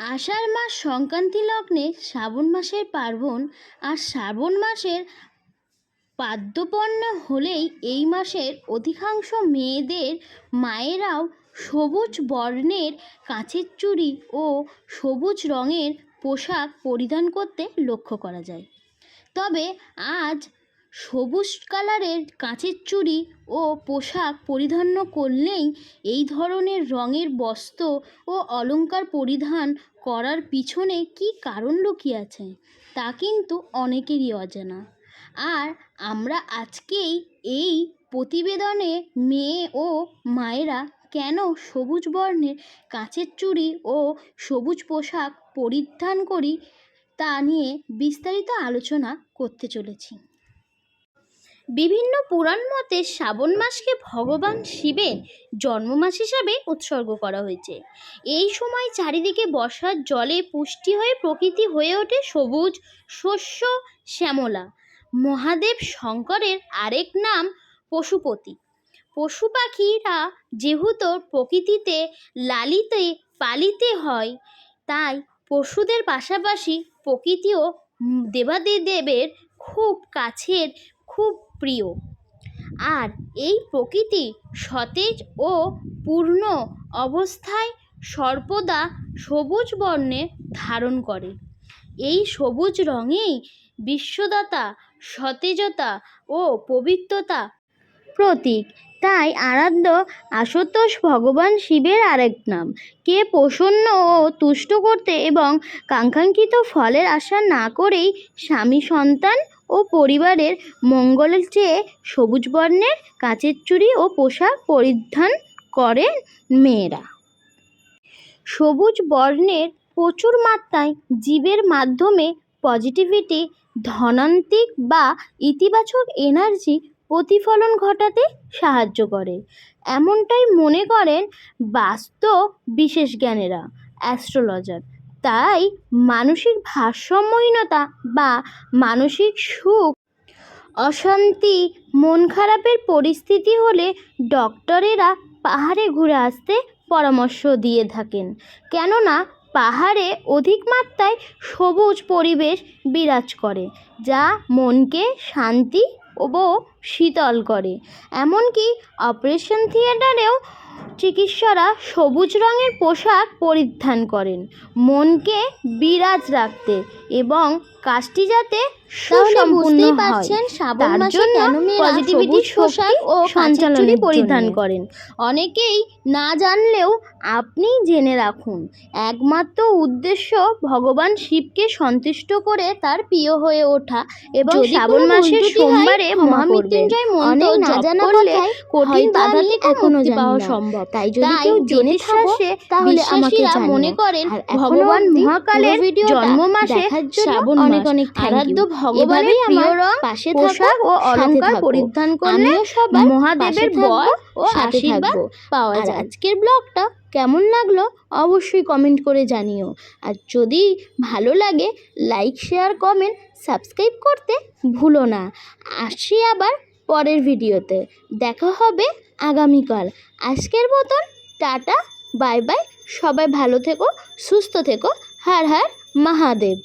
আষাঢ় মাস সংক্রান্তি লগ্নে শ্রাবণ মাসের পার্বণ আর শ্রাবণ মাসের পাদ্যপন্ন হলেই এই মাসের অধিকাংশ মেয়েদের, মায়েরাও সবুজ বর্ণের কাঁচের চুড়ি ও সবুজ রঙের পোশাক পরিধান করতে লক্ষ্য করা যায়। তবে আজ সবুজ কালারের কাঁচের চুড়ি ও পোশাক পরিধান করলেই এই ধরনের রঙের বস্ত্র ও অলংকার পরিধান করার পিছনে কী কারণ লুকিয়ে আছে, তা কিন্তু অনেকেরই অজানা। আর আমরা আজকেই এই প্রতিবেদনে মেয়ে ও মায়েরা কেন সবুজ বর্ণের কাঁচের চুড়ি ও সবুজ পোশাক পরিধান করি তা নিয়ে বিস্তারিত আলোচনা করতে চলেছি। বিভিন্ন পুরাণ মতে শ্রাবণ মাসকে ভগবান শিবের জন্মমাস হিসাবে উৎসর্গ করা হয়েছে। এই সময় চারিদিকে বর্ষার জলে পুষ্টি হয়ে প্রকৃতি হয়ে ওঠে সবুজ, শস্য, শ্যামলা। মহাদেব শঙ্করের আরেক নাম পশুপতি। পশু পাখিরা যেহেতু প্রকৃতিতে লালিতে, পালিতে হয়, তাই পশুদের পাশাপাশি প্রকৃতিও দেবাদিদেবের খুব কাছের খুব প্রিয়। আর এই প্রকৃতি সতেজ ও পূর্ণ অবস্থায় সর্বদা সবুজ বর্ণে ধারণ করে। এই সবুজ রঙেই বিশ্বদাতা, সতেজতা ও পবিত্রতা প্রতীক। তাই আরাধ্য আশুতোষ ভগবান শিবের আরেক নাম। কে প্রসন্ন ও তুষ্ট করতে এবং কাঙ্ক্ষাঙ্ক্ষিত ফলের আশা না করেই স্বামী সন্তান ও পরিবারের মঙ্গলের চেয়ে সবুজ বর্ণের কাচের চুড়ি ও পোশাক পরিধান করেন মেয়েরা। সবুজ বর্ণের প্রচুর মাত্রায় জীবের মাধ্যমে পজিটিভিটি ধনান্তিক বা ইতিবাচক এনার্জি প্রতিফলন ঘটাতে সাহায্য করে। এমনটাই মনে করেন বাস্তব বিশেষ জ্ঞানেরা অ্যাস্ট্রোলজার তাই মানসিক ভারসাম্যহীনতা বা মানসিক সুখ, অশান্তি, মন খারাপের পরিস্থিতি হলে ডক্টরেরা পাহাড়ে ঘুরে আসতে পরামর্শ দিয়ে থাকেন। কেননা পাহাড়ে অধিক মাত্রায় সবুজ পরিবেশ বিরাজ করে, যা মনকে শান্তি ও শীতল করে। এমনকি অপারেশন থিয়েটারেও চিকিৎসকরা সবুজ রঙের পোশাক পরিধান করেন। মনকে বিরাজ রাখতে এবং কাজটি যাতে সুসম্পূর্ণ হয়। তার জন্য পজিটিভিটি পোশাক ও সঞ্চালনী পরিধান করেন। অনেকেই না জানলেও আপনি জেনে রাখুন একমাত্র উদ্দেশ্য ভগবান শিবকে সন্তুষ্ট করে তার প্রিয় হয়ে ওঠা এবং শ্রাবণ মাসের সোমবারে মহামৃত্যুঞ্জয় মন্ত্র না জানা করলে কঠিন বাধা থেকে এখনও পাওয়া সম্ভব। তাই যদি কেউ জেনে থাকে তাহলে আমাকে মনে করেন ভগবান মহাকালের জন্ম মাসে শ্রাবণ অনেক অনেক আরাধ্য ভগবানের প্রিয় রং পাশে পোশাক ও অলংকার পরিধান করলে সবাই মহাদেবের বর ও আশীর্বাদ পাওয়া যায়। আজকের ব্লগটা কেমন লাগল অবশ্যই কমেন্ট করে জানিও। আর যদি ভালো লাগে লাইক শেয়ার কমেন্ট সাবস্ক্রাইব করতে ভুলো না। আসি আবার পরের ভিডিওতে। দেখা হবে আগামীকাল। আজকের মতন টাটা বাই বাই। সবাই ভালো থেকো সুস্থ থেকো। হার হার মহাদেব।